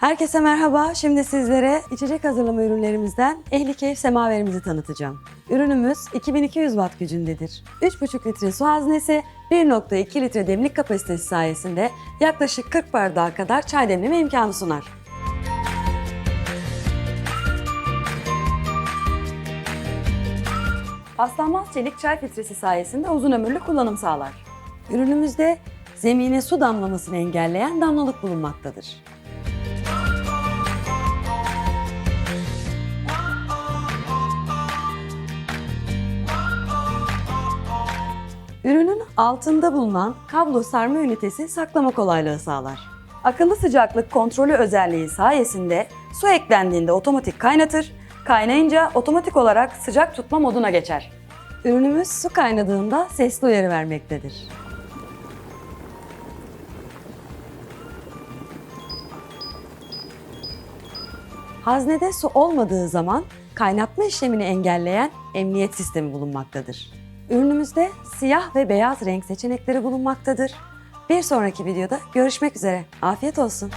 Herkese merhaba. Şimdi sizlere içecek hazırlama ürünlerimizden Ehli Keyif semaverimizi tanıtacağım. Ürünümüz 2200 watt gücündedir. 3,5 litre su haznesi, 1.2 litre demlik kapasitesi sayesinde yaklaşık 40 bardağa kadar çay demleme imkanı sunar. Paslanmaz çelik çay filtresi sayesinde uzun ömürlü kullanım sağlar. Ürünümüzde zemine su damlamasını engelleyen damlalık bulunmaktadır. Ürünün altında bulunan kablo sarma ünitesi saklama kolaylığı sağlar. Akıllı sıcaklık kontrolü özelliği sayesinde su eklendiğinde otomatik kaynatır, kaynayınca otomatik olarak sıcak tutma moduna geçer. Ürünümüz su kaynadığında sesli uyarı vermektedir. Haznede su olmadığı zaman kaynatma işlemini engelleyen emniyet sistemi bulunmaktadır. Ürünümüzde siyah ve beyaz renk seçenekleri bulunmaktadır. Bir sonraki videoda görüşmek üzere. Afiyet olsun.